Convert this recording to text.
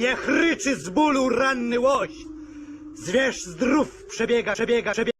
Niech ryczy z bólu ranny łoś. Zwierz zdrów przebiega, przebiega, przebiega.